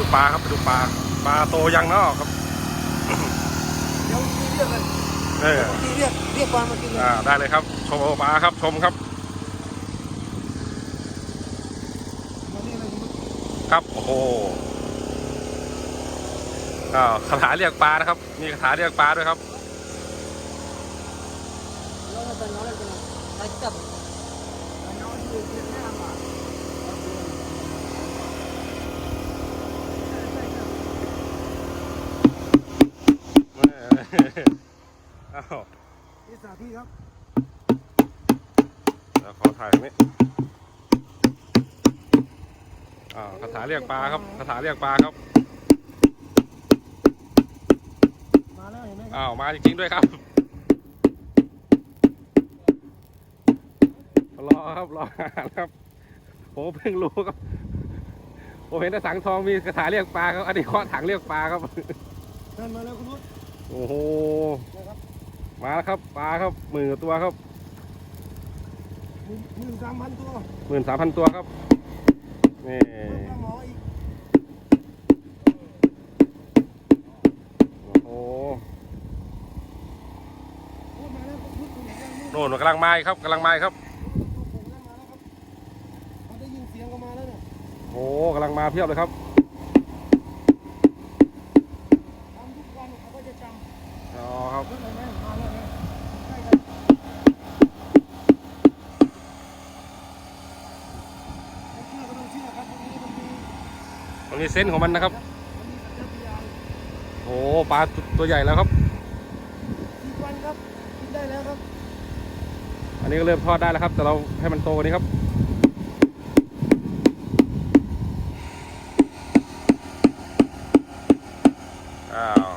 ดูปลาครับไปดูปลาปลาโตยังเนาะครับเดี๋ยวมีเรียกเลยเออมีเรียกเรียกปลามากินเลยอ่าได้เลยครับ ชมปลาครับชมครับมานี่เลยคุณครับโอ้โหอ้าวคาถาเรียกปลานะครับ มีคาถาเรียกปลาด้วยครับแล้วก็เป็นน้องอะไรกันนะใส่จับน้องที่เรียกหน้ามา อ้าวที่สาธิตครับเดี๋ยวขอถ่ายตรงนี้อ้าวคาถาเรียกปลาครับคาถาเรียกปลาครับ มาแล้วเห็นไหมครับอ้าวมาจริงๆด้วยครับ รอครับรออาหารครับผมเพิ่งรู้ครับผมเห็นแต่สังทองมีคาถาเรียกปลาครับอันนี้เคาะถังเรียกปลาครับ นั่นมาแล้วคุณนุช โอ้โหนะครับมาแล้วครับปลาครับหมื่นกว่าตัวครับหนึ่งหนึ่งสามพันตัวหมื่นสามพันตัวครับนี่เพิ่มปลาหมออีกโอ้โหพูดมาแล้วพูดถึงยังไม่โน่นกำลังมาอีกครับกำลังมาอีกครับผมนั่นมาแล้วครับเขาได้ยินเสียงก็มาแล้วเนี่ยโอ้โหกำลังมาเพียบเลยครับ ทำทุกวันเขาก็จะจำ อ๋อครับ เห็นไหมมาแล้วนะใกล้กันไม่เชื่อก็ต้องเชื่อครับตรงนี้มันมี มันมีเซนส์ของมันนะครับมันมีสัญชาตญาณโอ้โหปลาตัวใหญ่แล้วครับอีกวันครับกินได้แล้วครับ อันนี้ก็เริ่มทอดได้แล้วครับ แต่เราให้มันโตกว่านี้ครับอ้าว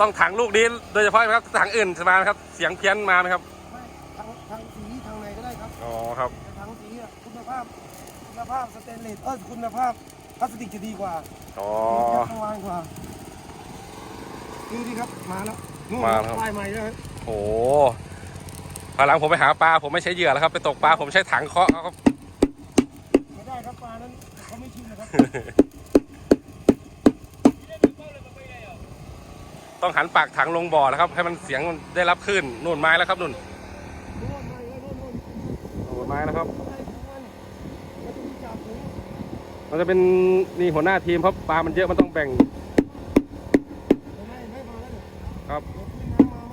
ต้องถังลูกนี้โดยเฉพาะไหมครับถังอื่นจะมาไหมครับ เสียงเพี้ยนมาไหมครับไม่ทางทางสีทางไหนก็ได้ครับ อ๋อครับ แต่ทางสีอะคุณภาพ คุณภาพสเตนเลสเออคุณภาพพลาสติกจะดีกว่าอ๋อจะสว่างกว่าดูดิครับมาแล้วนู่นมาแล้วครับ ปลายใหม่แล้วครับโอ้โหพอหลังผมไปหาปลาผมไม่ใช้เหยื่อแล้วครับ ไปตกปลาผมใช้ถังเคาะเอาครับ ไม่ได้ครับปลานั้นเขาไม่ชินนะครับ ต้องหันปากถังลงบ่อนะครับ ให้มันเสียงมันได้รับคลื่นนู่นไม้แล้วครับนู่นนู่นมาแล้วนู่นนู่น นู่นไม้แล้วครับ อะไรของมันมันจะมีจ่าฝูง มันจะเป็นนี่หัวหน้าทีมเพราะปลามันเยอะมันต้องแบ่งเห็นไหมเห็นไหมมาแล้วเนี่ยครับเดี๋ยวขึ้นน้ำมาไหม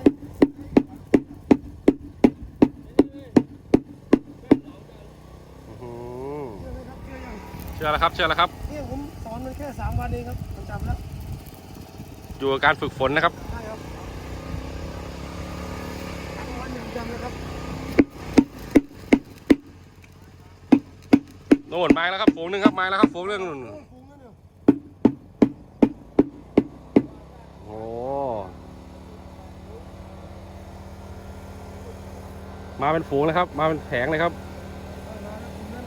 อื้อหือเชื่อไหมครับเชื่อยังเชื่อแล้วครับเชื่อแล้วครับเนี่ยผมสอนมันแค่สามวันเองครับมันจำแล้วอยู่กับการฝึกฝนนะครับใช่ครับทั้งวันยังจำเลยครับ โน่นไม้แล้วครับฝูงหนึงครับไม้แล้วครับฝูงหนึงนู่นโอ้ยฝูงนั่นเนี่ยโอ้มาเป็นฝูงเลยครับ มาเป็นแผงเลยครับเอามาแล้วฝูงนั้น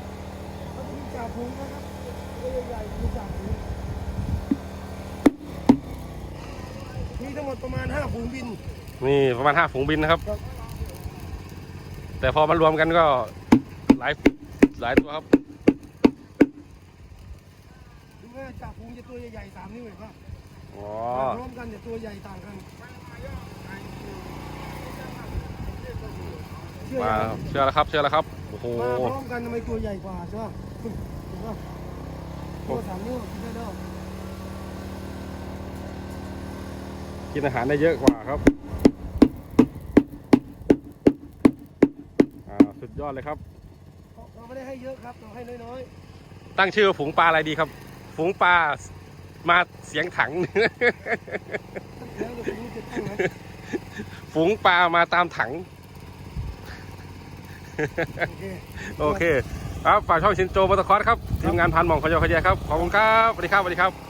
เขาจะมีจ่าฝูงนะครับตัวใหญ่ๆมีจ่าฝูงมีทั้งหมดประมาณห้าฝูงบิน นี่ประมาณห้าฝูงบินนะครับครับแต่พอมารวมกันก็หลายหลายตัวครับ ดูว่าจ่าฝูงจะตัวใหญ่ๆสามนิ้วเห็นป่ะอ๋อรวมกันจะตัวใหญ่ต่างกันเชื่อมายังเชื่อแล้วครับเชื่อแล้วครับโอ้โหมาพร้อมกันทำไมตัวใหญ่กว่าใช่ป่ะเห็นป่ะตัวสามนิ้วกินได้แล้วกินอาหารได้เยอะกว่าครับอ่าสุดยอดเลยครับ เราไม่ได้ให้เยอะครับเราให้น้อยตั้งชื่อว่าฝูงปลาอะไรดีครับ ฝูงปลามาเสียงถังๆแล้วเดี๋ยวผมจะตั้งฝูงปลามาตามถัง โอเคครับฝากช่องชินโจมอเตอร์คอร์สครับ ทีมงานพันหมองขยอขยะครับ ขอบคุณครับ สวัสดีครับ สวัสดีครับ